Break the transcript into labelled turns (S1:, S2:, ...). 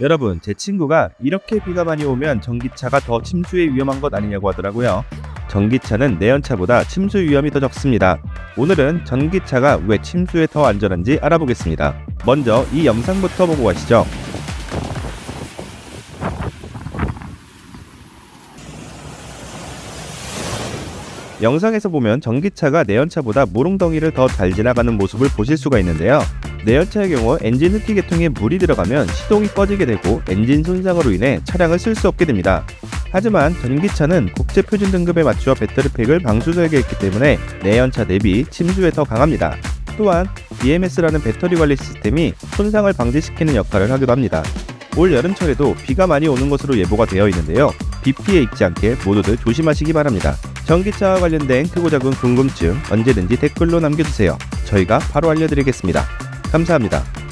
S1: 여러분, 제 친구가 이렇게 비가 많이 오면 전기차가 더 침수에 위험한 것 아니냐고 하더라고요. 전기차는 내연차보다 침수 위험이 더 적습니다. 오늘은 전기차가 왜 침수에 더 안전한지 알아보겠습니다. 먼저 이 영상부터 보고 가시죠. 영상에서 보면 전기차가 내연차보다 무릉덩이를 더 잘 지나가는 모습을 보실 수가 있는데요. 내연차의 경우 엔진 흡기 계통에 물이 들어가면 시동이 꺼지게 되고 엔진 손상으로 인해 차량을 쓸 수 없게 됩니다. 하지만 전기차는 국제 표준 등급에 맞추어 배터리팩을 방수 설계했기 때문에 내연차 대비 침수에 더 강합니다. 또한 BMS라는 배터리 관리 시스템이 손상을 방지시키는 역할을 하기도 합니다. 올 여름철에도 비가 많이 오는 것으로 예보가 되어 있는데요. 비 피해 입지 않게 모두들 조심하시기 바랍니다. 전기차와 관련된 크고 작은 궁금증 언제든지 댓글로 남겨주세요. 저희가 바로 알려드리겠습니다. 감사합니다.